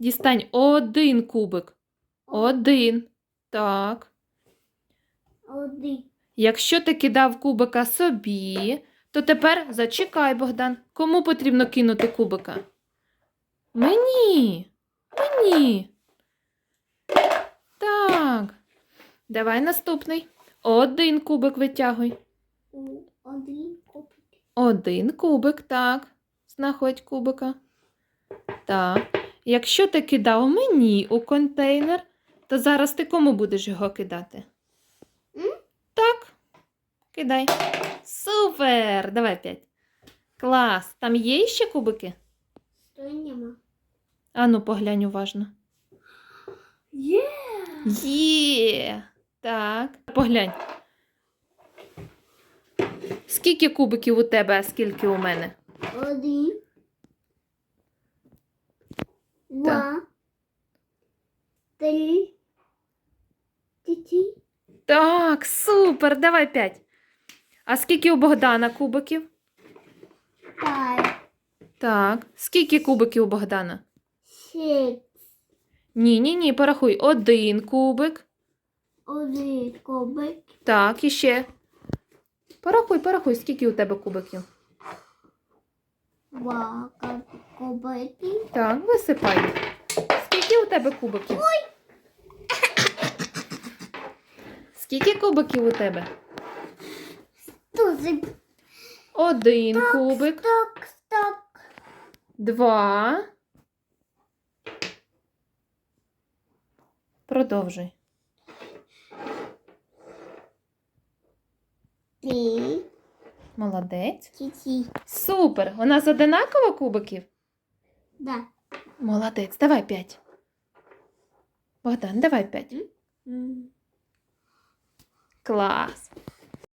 Дістань один кубик. Один. Так. Один. Якщо ти кидав кубика собі, то тепер зачекай, Богдан. Кому потрібно кинути кубика? Мені. Мені. Так. Давай наступний. Один кубик витягуй. Один купик. Один кубик, так. Знаходь кубика. Так. Якщо ти кидав мені у контейнер, то зараз ти кому будеш його кидати? М? Так. Кидай. Супер! Давай п'ять. Клас. Там є ще кубики? Що нема? Ану, поглянь уважно. Є. Є. Так. Поглянь. Скільки кубиків у тебе, а скільки у мене? Один. Два. Три. Чотири. Так, супер, давай п'ять. А скільки у Богдана кубиків? П'ять. Так. Скільки кубиків у Богдана? Шість. Ні, ні, ні, порахуй. Один кубик. Один кубик. Так, і ще. Порахуй, порахуй, скільки у тебе кубиків. Два кубики. Так, висипай. Скільки у тебе кубиків? Ой! Скільки кубиків у тебе? Дуже. Один кубик, Сток, сток. два. Продовжуй. Три. Молодець. Чотири. Супер. У нас одинаково кубиків? Да. Молодець. Давай п'ять. Богдан, давай п'ять. Клас.